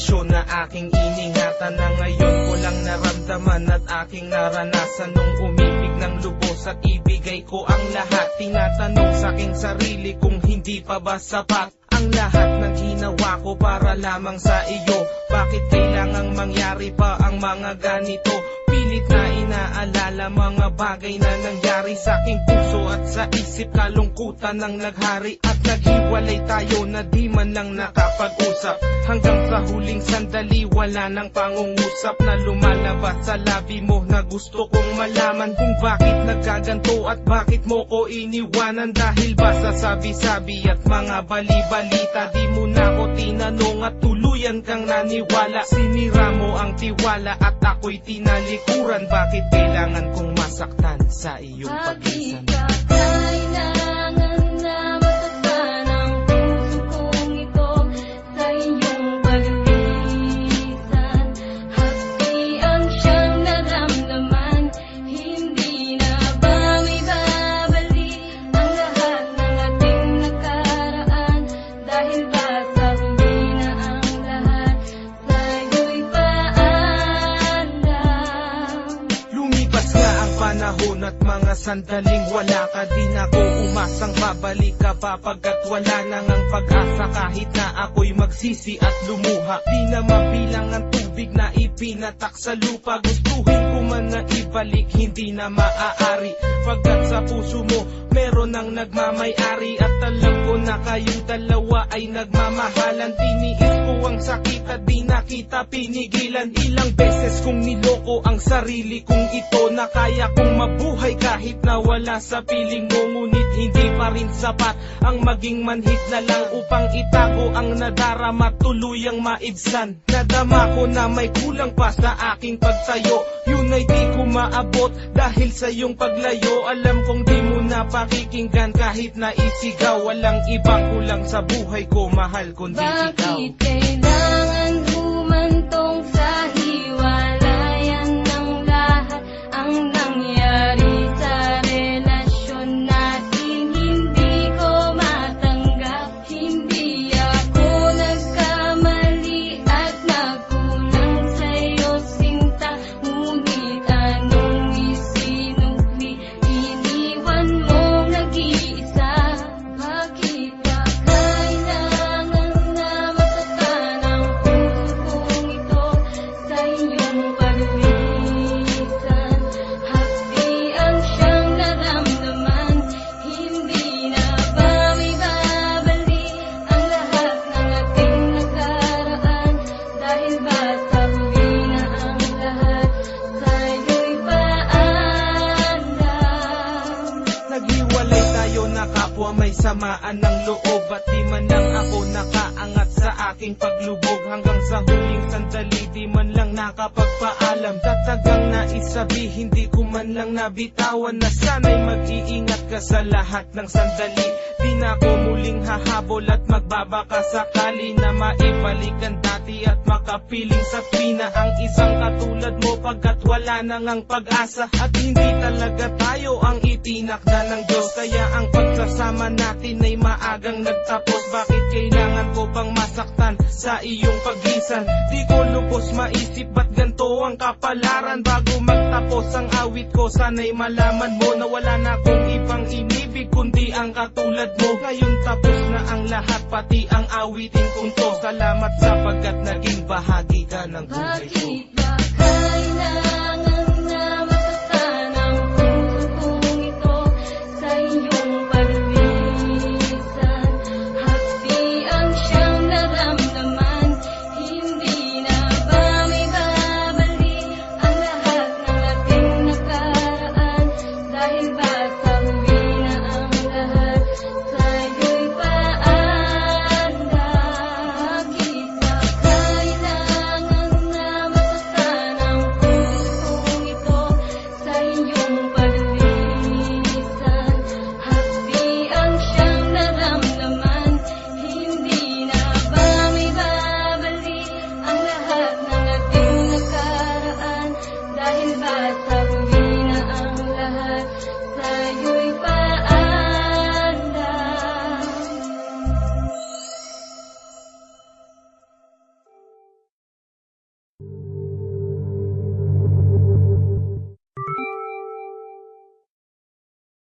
relasyon na aking iningatan Na ngayon ko lang naramdaman at aking naranasan Nung umibig ng lubos at ibigay ko ang lahat. Tinatanong sa aking sarili kung hindi pa ba sapat Ang lahat ng ginawa ko para lamang sa iyo. Bakit kailangang mangyari pa ang mga ganito? Pilit na inaalala mga bagay na nangyari sa aking puso at sa isip. Kalungkutan ng naghari At naghiwalay tayo na di man lang nakapag-usap. Hanggang sa huling sandali wala nang pangungusap Na lumalabas sa labi mo na gusto kong malaman Kung bakit nagkaganto at bakit mo ko iniwanan. Dahil ba sa sabi-sabi at mga bali-balita Di mo na ko tinanong at tuluyan kang naniwala Sinira mo ang tiwala at ako'y tinalikuran Bakit kailangan kong masaktan sa iyong pagisan? At mga sandaling wala ka din ako. Umasang babalik ka pa pagkat wala nang ang pag-asa. Kahit na ako'y magsisi at lumuha Di na mabilang ang tubig na ipinatak sa lupa. Gustuhin ko man na ibalik hindi na maaari. Pagkat sa puso ang nagmamayari At alam ko na kayong dalawa ay nagmamahalan. Tiniis ko ang sakit at di nakita pinigilan. Ilang beses kong niloko ang sarili kong ito Na kaya kong mabuhay kahit na wala sa piling mo. Ngunit hindi pa rin sapat ang maging manhid na lang Upang itago ang nadarama. Tuluyang maibsan. Nadama ko na may kulang pa sa aking pagtayo Yun ay di ko maabot dahil sa iyong paglayo. Alam kong di mo na pakikinggan kahit na isigaw. Walang ibang kulang sa buhay ko, mahal kundi ikaw Bakit kailangan na kapwa may samaan ng loob At di man lang ako nakaangat sa aking paglubog. Hanggang sa huling sandali di man lang nakapagpaalam. Tatagang naisabi hindi ko man lang nabitawan Na sana'y mag-iingat ka sa lahat ng sandali Di muling hahabol at magbabaka sakali Na maibalik ang dati at makapiling sa pina Ang isang katulad mo pagkat wala nang ang pag-asa At hindi talaga tayo ang itinakda ng Diyos. Kaya ang pagsasama natin ay maagang nagtapos. Bakit kailangan ko pang masaktan sa iyong pagisan? Di ko lubos maisip ba't ganito ang kapalaran. Bago magtapos ang awit ko sana'y malaman mo Na wala na akong ibang inibig kundi ang katulad mo. Ngayon tapos na ang lahat pati ang awitin kong to. Salamat sapagkat naging bahagi ka ng buhay ko. Bakit